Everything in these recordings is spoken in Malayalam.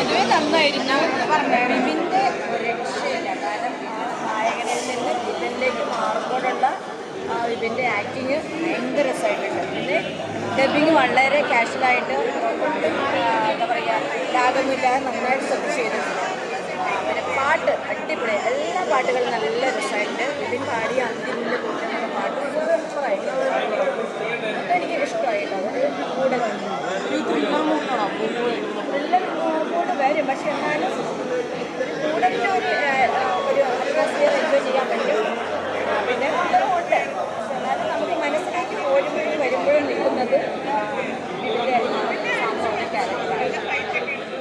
പൊതുവെ നന്നായിരുന്നു. വിപിന്റെ ഒരു രക്ഷയില്ല കാരണം നായകനിൽ നിന്ന് വിപിനിലേക്ക് മാറുമ്പോഴുള്ള വിപിന്റെ ആക്ടിങ് ഭയങ്കര രസമായിട്ടുണ്ട്. പിന്നെ ഡബിങ് വളരെ കാഷ്വലായിട്ട് എന്താ പറയുക ലാഭമില്ലാതെ നന്നായിട്ട് ശ്രദ്ധിച്ച് ചെയ്തിട്ടുണ്ട്. പിന്നെ പാട്ട് അടിപൊളി. എല്ലാ പാട്ടുകളും നല്ല രസമായിട്ട് വിപിൻ പാടിയ അന്തിമിന്റെ കൂട്ടുന്ന പാട്ട് സൂപ്പറായിട്ടുണ്ട് എനിക്ക് ഇഷ്ടമായില്ല അത് കൂടെ വരും പക്ഷെ എന്നാലും ഒരു കൂടുതൽ ഒരു ഒരു അഭിവാസിയെ എൻജോയ് ചെയ്യാൻ പറ്റും. പിന്നെ ഉണ്ട്. പക്ഷെ എന്നാലും നമുക്ക് മനസ്സിലേക്ക് പോരുമ്പോഴും വരുമ്പോഴും നിൽക്കുന്നത് ഇതിന്റെ സാംസ്കാരിക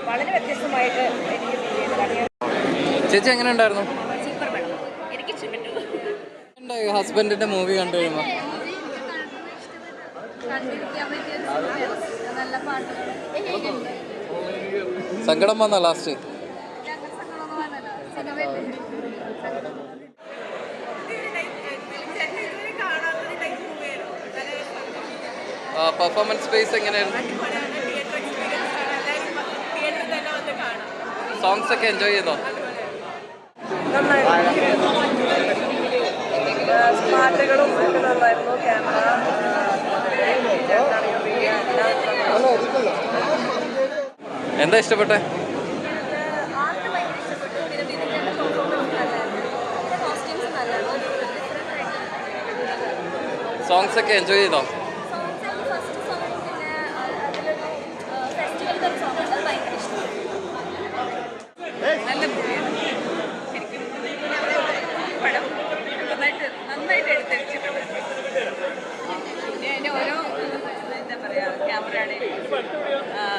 വളരെ വ്യത്യസ്തമായിട്ട് എനിക്ക് ഫീൽ ചെയ്തതാണ് ചേച്ചി എങ്ങനെ ഉണ്ടായിരുന്നു? സൂപ്പർ പടം എനിക്ക് ഇഷ്ടപ്പെട്ടു. ഹസ്ബൻഡിന്റെ മൂവി കണ്ടു കഴിയുമ്പോൾ കണ്ടിരിക്കാൻ പറ്റിയ നല്ല പാട്ടുകൾ സങ്കടം വന്ന ലാസ്റ്റ് പെർഫോമൻസ് സ്പേസ് എങ്ങനെയായിരുന്നു? സോങ്സ് ഒക്കെ എൻജോയ് ചെയ്തോ പാട്ടുകളും ക്യാമറ എന്താ ഇഷ്ടപ്പെട്ടെ? സോങ്സ് ഒക്കെ എൻജോയ് ചെയ്തോ? സോങ് പിന്നെ അതിലൊരു ഫെസ്റ്റിവലിന്റെ ഒരു സോങ് ഉണ്ട് അത് ഭയങ്കര ഇഷ്ടമാണ് നല്ല മൂവിയാണ് ശരിക്കും പടം നന്നായിട്ട് നന്നായിട്ട് എടുത്തിരിച്ചിട്ടുണ്ട് പിന്നെ അതിന്റെ ഓരോ എന്താ പറയുക ക്യാമറയുടെ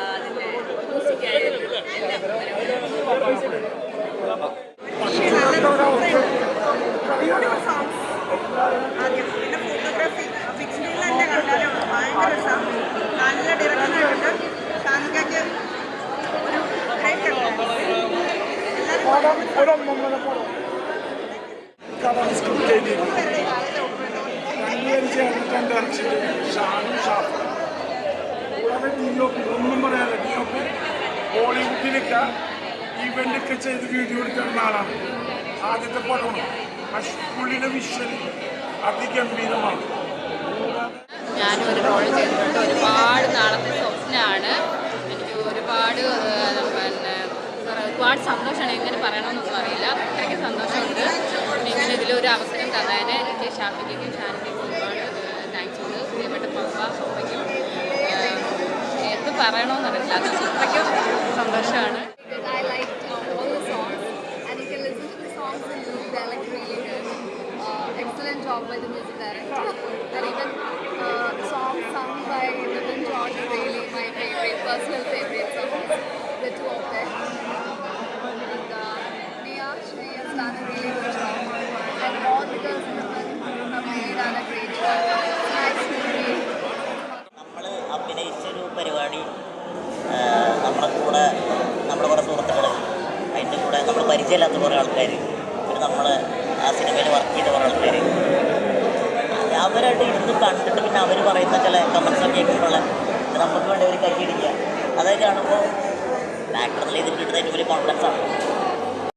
അതിന്റെ മ്യൂസിക് ആയാലും എല്ലാം ഭയങ്കര രസം നല്ല ഡയറക്ഷനായിട്ട് ഷാനിക്കയ്ക്ക് ഒരു ഗ്രേറ്റ് ഒന്നും പറയാനില്ല ഡി ഒ പി ഇവന്റൊക്കെ ചെയ്ത് വീഡിയോ എടുക്കുന്ന ആളാണ്. ആദ്യത്തെ പടമാണ്. പക്ഷെ പുള്ളിയുടെ വിഷ്വൽ അതിഗംഭീരമാണ്. ഞാനും ഒരു റോൾ ചെയ്തിട്ടുണ്ട്. ഒരുപാട് നാളത്തെ സ്വപ്നമാണ് എനിക്ക് ഒരുപാട് പിന്നെ ഒരുപാട് സന്തോഷമാണ് എങ്ങനെ പറയണമെന്നൊന്നും അറിയില്ല. അത്രയ്ക്ക് സന്തോഷമുണ്ട്. ഇങ്ങനെ ഇതിലൊരു അവസരം തന്നതിന് എനിക്ക് ഷാഫിക്കും ഷാനിക്കും ഒരുപാട് താങ്ക്സ് ഉണ്ട്. പ്രിയപ്പെട്ട പപ്പ പപ്പയ്ക്കും എന്ത് പറയണമെന്നറിയില്ല. അത് അത്രയ്ക്കും സന്തോഷമാണ് I liked uh, all the songs and you can the songs in loop. They're like really good. Uh, excellent job by the music director. And even uh, the songs sung by Nitin George are really my favorite, personal favorite songs. The two of them. And uh, Nia, she has done a really good job. And all the girls in the film have really done a great job. Nice to നമ്മൾ പരിപാടി നമ്മുടെ കൂടെ നമ്മുടെ കുറേ സുഹൃത്തുക്കൾ അതിന്റെ കൂടെ നമ്മൾ പരിചയമില്ലാത്ത കുറേ ആൾക്കാർ നമ്മൾ ആ സിനിമയിൽ വർക്ക് ചെയ്ത കുറേ ആൾക്കാർ അവരായിട്ട് ഇരുന്ന് കണ്ടിട്ട് പിന്നെ അവർ പറയുന്ന ചില കമൻസ് ഒക്കെ കേൾക്കുമ്പോൾ നമുക്ക് വേണ്ടി ഒരു കൈയടിക്കുക. അതായത് കാണുമ്പോൾ ആക്ടർ ഇതിൽ കിട്ടുന്ന വലിയ കോൺഫിഡൻസ് ആണ്.